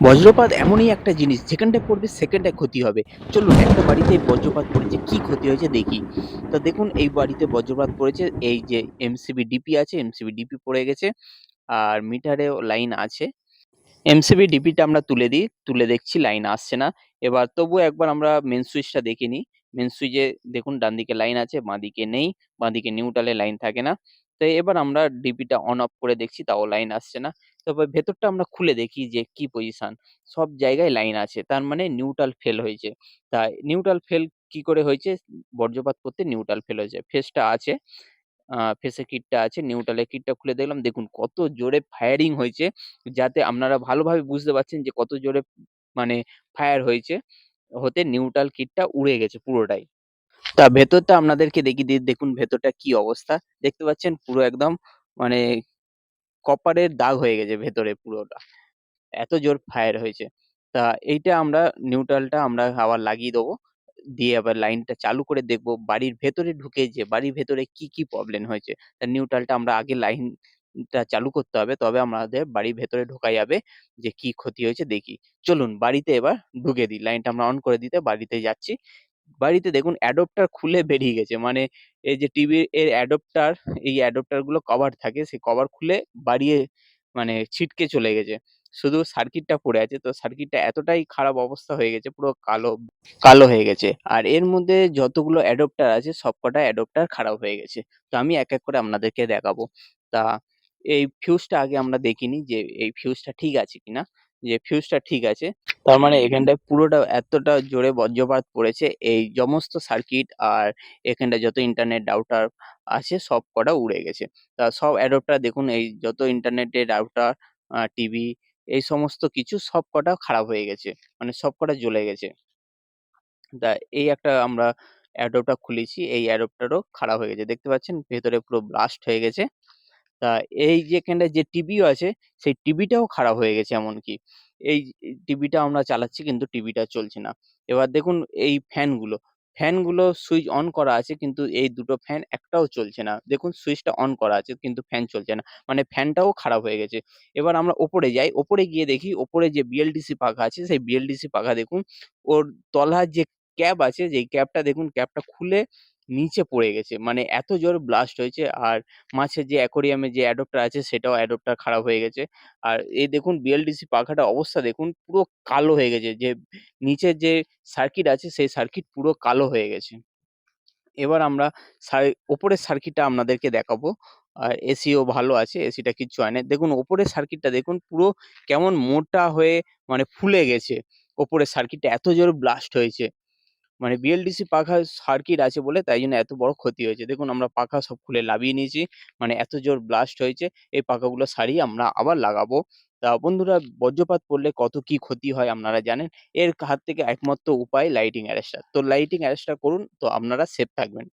বজ্রপাত এমনই একটা জিনিস যেখানটায় পড়বে সেকেন্ডে ক্ষতি হবে। চলুন একটা বাড়িতে বজ্রপাত পড়েছে, কি ক্ষতি হয়েছে দেখি। তো দেখুন এই বাড়িতে বজ্রপাত পড়েছে, এই যে এমসিবি ডিপি আছে, এমসিবি ডিপি পড়ে গেছে। আর মিটারেও লাইন আছে। এমসিবি ডিপিটা আমরা তুলে দিই, তুলে দেখছি লাইন আসছে না। এবার তবুও একবার আমরা মেইন সুইচটা দেখে নিই। মেইন সুইচে দেখুন ডানদিকে লাইন আছে, বাঁদিকে নেই। বাঁদিকে নিউট্রালে লাইন থাকে না। তো এবার আমরা ডিপিটা অন অফ করে দেখছি, তাও লাইন আসছে না। তারপর ভেতরটা আমরা খুলে দেখি যে কি পজিশন। সব জায়গায় লাইন আছে। তার মানে নিউট্রাল ফেল হয়েছে। তাই নিউট্রাল ফেল কি করে হয়েছে? বর্জ্যপাত করতে নিউট্রাল ফেল হয়েছে। ফেজটা আছে। ফেজের কিটটা আছে। নিউট্রালের কিটটা খুলে দেখলাম দেখুন কত জোরে ফায়ারিং হয়েছে। যাতে আপনারা ভালোভাবে বুঝতে পারছেন যে কত জোরে মানে ফায়ার হয়েছে। হতে নিউট্রাল কিটটা উড়ে গেছে পুরোটাই। তা ভেতরটা আপনাদেরকে দেখিয়ে দিই দেখুন ভেতরটা কি অবস্থা। দেখতে পাচ্ছেন পুরো একদম মানে কপারের দাগ হয়ে গেছে ভেতরে পুরোটা। এত জোর ফায়ার হয়েছে। তা এইটা আমরা নিউট্রালটা আমরা আবার লাগিয়ে দেবো। দিয়ে আবার লাইনটা চালু করে দেখব বাড়ির ভেতরে ঢুকে যে বাড়ির ভেতরে কি, কি প্রবলেম হয়েছে। তা নিউট্রালটা আমরা আগে লাইনটা চালু করতে হবে। তবে আমাদের বাড়ির ভেতরে ঢোকা যাবে যে কি ক্ষতি হয়েছে দেখি। চলুন বাড়িতে এবার ঢুকে দিই। লাইনটা আমরা অন করে দিতে বাড়িতে যাচ্ছি। বাড়িতে দেখুন অ্যাডপ্টার খুলে বেরিয়ে গেছে। মানে এই যে টিভির এর অ্যাডপ্টার, এই অ্যাডপ্টারগুলো কভার থাকে। সেই কভার খুলে বাড়িয়ে মানে ছিটকে চলে গেছে। শুধু সার্কিটটা পড়ে আছে। তো সার্কিটটা এতটাই খারাপ অবস্থা হয়ে গেছে পুরো কালো, কালো হয়ে গেছে। আর এর মধ্যে যতগুলো অ্যাডপ্টার আছে সবকটা অ্যাডপ্টার খারাপ হয়ে গেছে। তো আমি এক, এক করে আপনাদেরকে দেখাবো। তা এই ফিউজটা আগে আমরা দেখিনি যে এই ফিউজটা ঠিক আছে কিনা। যে ফিউজটা ঠিক আছে। তার মানে এখানটায় পুরোটা এতটা জোরে বজ্রপাত পড়েছে এই সমস্ত সার্কিট আর এখানটায় যত ইন্টারনেট রাউটার আছে সবকটা উড়ে গেছে। তা সব অ্যাডপ্টার দেখুন এই যত ইন্টারনেটের রাউটার, আ টিভি এই সমস্ত কিছু সবকটা খারাপ হয়ে গেছে। মানে সবকটা জ্বলে গেছে। তা এই একটা আমরা অ্যাডপ্টার খুলেছি। এই অ্যাডপ্টারও খারাপ হয়ে গেছে। দেখতে পাচ্ছেন ভেতরে পুরো ব্লাস্ট হয়ে গেছে। তা এই যে এখানটায় যে টিভিও আছে সেই টিভিটাও খারাপ হয়ে গেছে এমনকি। এই টিভিটা আমরা চালাচ্ছি কিন্তু টিভিটা চলছে না। এবার দেখুন এই ফ্যানগুলো, ফ্যানগুলো সুইচ অন করা আছে কিন্তু এই দুটো ফ্যান একটাও চলছে না। দেখুন সুইচটা অন করা আছে কিন্তু ফ্যান চলছে না। মানে ফ্যানটাও খারাপ হয়ে গেছে। এবার আমরা ওপরে যাই। ওপরে গিয়ে দেখি ওপরে যে বিএলডিসি পাখা আছে সেই বিএলডিসি পাখা দেখুন ওর তলার যে ক্যাব আছে যেই ক্যাবটা দেখুন ক্যাপটা খুলে নিচে পড়ে গেছে। মানে এত জোর ব্লাস্ট হয়েছে আর মাছের যে অ্যাকোরিয়ামের যে অ্যাডপ্টার আছে সেটাও অ্যাডপ্টার খারাপ হয়ে গেছে। আর এই দেখুন বিএলডিসি পাখাটার অবস্থা দেখুন পুরো কালো হয়ে গেছে। যে নিচের যে সার্কিট আছে সেই সার্কিট পুরো কালো হয়ে গেছে। এবার আমরা সাই উপরের সার্কিটটা আপনাদেরকে দেখাবো। আর এসিও ভালো আছে। এসিটা কিচ্ছু হয় না। দেখুন ওপরের সার্কিটটা দেখুন পুরো কেমন মোটা হয়ে মানে ফুলে গেছে। ওপরের সার্কিটটা এত জোরে ব্লাস্ট হয়েছে। মানে বিএলডিসি পাখা সার্কিট আছে বলে তাই জন্য এত বড় ক্ষতি হয়েছে। দেখুন আমরা পাখা সব খুলে নামিয়ে নিয়েছি। মানে এত জোর ব্লাস্ট হয়েছে। এই পাখাগুলো সারিয়ে আমরা আবার লাগাবো। তা বন্ধুরা বজ্রপাত পড়লে কত কি ক্ষতি হয় আপনারা জানেন। এর হাত থেকে একমাত্র উপায় লাইটিং অ্যারেস্টার। তো লাইটিং অ্যারেস্টার করুন, তো আপনারা সেফ থাকবেন।